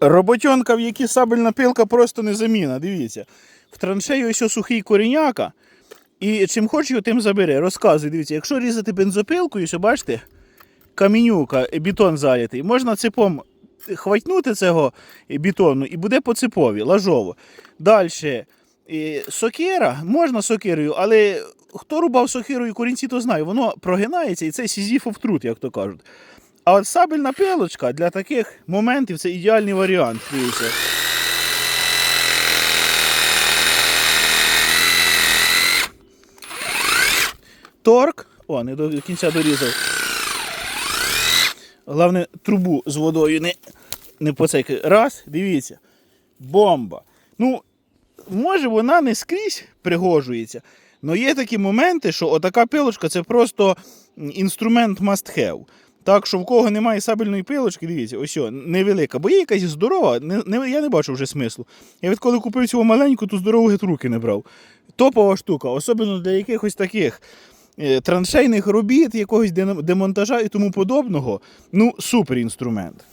Роботьонка, в якій сабельна пилка просто незамінна. Дивіться. В траншеї ось сухий коріняка. І чим хочеш його, тим забере. Розказуй, дивіться, якщо різати бензопилкою, що бачите, камінюка, бетон залітий, можна ципом хватнути цього бетону і буде по ципові, лажово. Далі. Сокира, можна сокирою, але хто рубав сокирою корінці, то знає, воно прогинається і це сізіфов труд, як то кажуть. А от сабельна пилочка для таких моментів це ідеальний варіант. Дивіться. Торк. О, не до кінця дорізав. Головне, трубу з водою не, не поцейкай. Раз, дивіться. Бомба. Ну, може вона не скрізь пригожується. але є такі моменти, що отака пилочка це просто інструмент must have. Так що в кого немає сабельної пилочки, дивіться, ось о, невелика. Бо є якась здорова, не, не, я не бачу вже смислу. Я відколи купив цю маленьку, то здорову руки не брав. Топова штука, особливо для якихось таких е, траншейних робіт, якогось демонтажа і тому подобного. Ну, супер інструмент.